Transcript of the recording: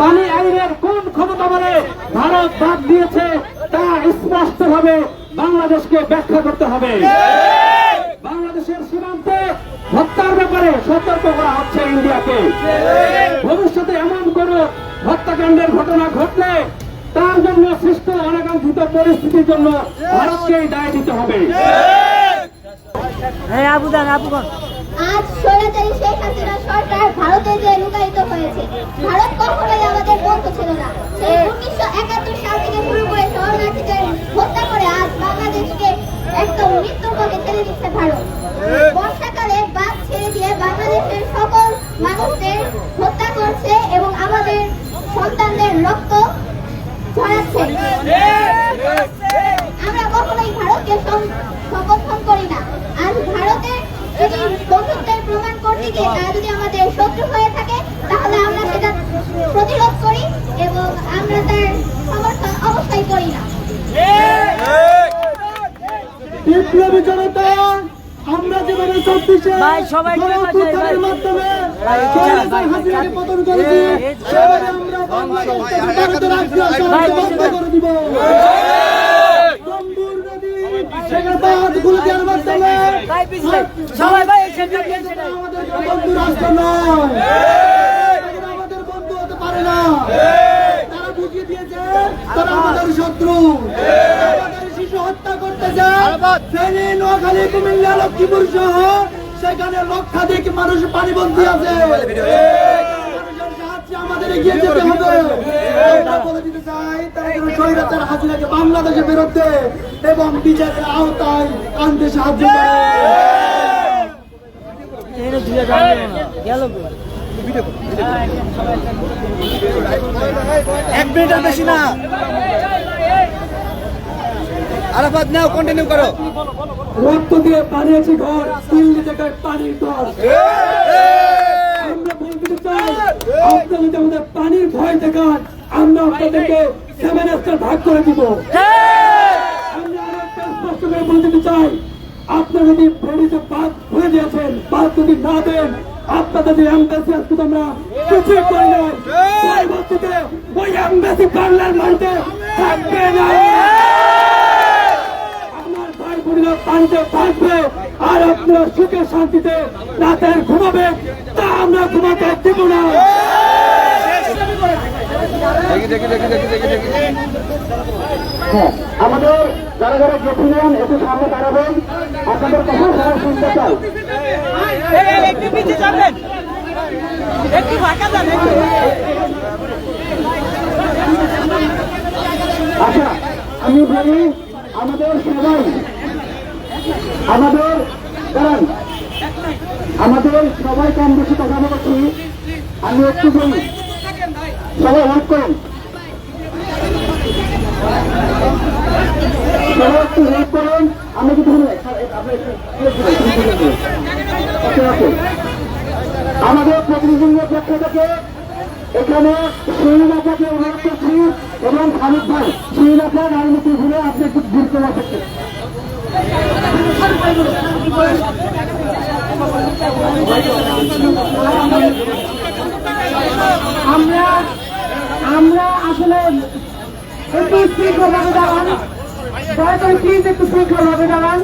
পানি আইনের কোন ক্ষমতা বলে ভারত বাদ দিয়েছে তা স্পষ্ট ভাবে বাংলাদেশকে ব্যাখ্যা করতে হবে। বাংলাদেশের সীমান্তে হত্যার ব্যাপারে সতর্ক করা হচ্ছে ইন্ডিয়াকে। ভবিষ্যতে এমন কোন হত্যাকাণ্ডের ঘটনা ঘটলে তার জন্য সৃষ্ট অনাকাঙ্ক্ষিত পরিস্থিতির জন্য ভারতকেই দায় দিতে হবে। হ্যাঁ আজ শেখ হাসিনা সরকার ভারতে যে লুকায়িত হয়েছে ভারত কখনোই আমাদের বন্ধু ছিল না সেই উনিশশো একাত্তর সাল থেকে শুরু করে শরণার্থীদের হত্যা করে আজ বাংলাদেশকে একদম মৃত্যুর পথে ঠেলে দিচ্ছে ভারত। বর্ষাকালে বাস ছেড়ে দিয়ে বাংলাদেশের সকল মানুষদের হত্যা করছে এবং আমাদের সন্তানদের রক্ত ছড়াচ্ছে। আমরা কখনোই ভারতকে সম- সমর্থন করি না। আর ভারতের যদি বন্ধুত্বের প্রমাণ করতে গিয়ে তারা যদি আমাদের শত্রু হয়ে থাকে তাহলে আমরা সেটা প্রতিরোধ করি এবং আমরা তার সমর্থন অবশ্যই করি না বিপ্লবী জনতা আমরা যেভাবে চব্বিশে ভাই। মাধ্যমে হাসিনাকে পতন করেছি সেভাবে আমরা বাংলাদেশ বন্ধ করে দিব। সবাই ভাই বন্ধু রাষ্ট্র নয়। আমাদের বন্ধু হতে পারে না। তারা বুঝিয়ে দিয়েছে তারা আমাদের শত্রু আমাদের শিশু হত্যা করতে যায় ফেনী নোয়াখালী কুমিল্লা লক্ষ্মীপুর সহ সেখানে লক্ষাধিক মানুষ পানিবন্দী আছে। মানুষের আমাদের এগিয়ে যেতে হবে। বলে দিতে চাই তারা যেন স্বৈরাচার হাসিনাকে বাংলাদেশের বিরুদ্ধে এবং বিচারের আওতায় আনতে সাহায্য করে? এক মিনিটের বেশি না। আরাফাত নাও কন্টিনিউ করো। রক্ত দিয়ে বানিয়েছি ঘর দিল্লি থেকে পানির ঘর। আমরা বলতে চাই আপনারা আমাদের পানির ভয় দেখান আমরা আপনাদেরকে সেভেন স্টার ভাগ করে দিব। আমরা স্পষ্ট করে বলে দিতে চাই আপনারা যদি ফেরিতে বাদ হয়ে দিয়েছেন বাদ যদি না দেন আপনাদের যে এম্বাসি আজকে তো আমরা কিছুই করি না পরবর্তীতে ওই এম্বাসি বাংলার মাটিতে থাকবে না আমার ভাই পানিতে থাকবে আর আপনারা সুখে শান্তিতে রাতের ঘুমাবে তা আমরা ঘুমাতে দেব না। দেখি দেখি দেখি দেখি দেখি দেখি। হ্যাঁ, আমাদের যারা যারা গেছিলেন একটু সামনে দাঁড়াবেন। আপনাদের কথা সবাই শুনতে চাই। একটু পিছিয়ে যাবেন একটু ফাঁকা যান আচ্ছা আমি বলি আমাদের সবাই আমাদের, দাঁড়ান। আমাদের সবাই কম বেশি কথা বলছি। আমি একটু বলি, সবাই হেল্প করুন। ওকে। আমাদের প্রতিনিধিদের পক্ষ থেকে এখানে শ্রীনাথাকে অনুরোধ করছি এবং খালিদ ভাই শ্রীনাথা রাজনীতি ঘুরে আপনি একটু গুরুত্ব রাখছেন আমরা আমরা আসলে একটু শৃঙ্খলভাবে দাঁড়ান। দয়া করে প্লিজ একটু শৃঙ্খলভাবে দাঁড়ান।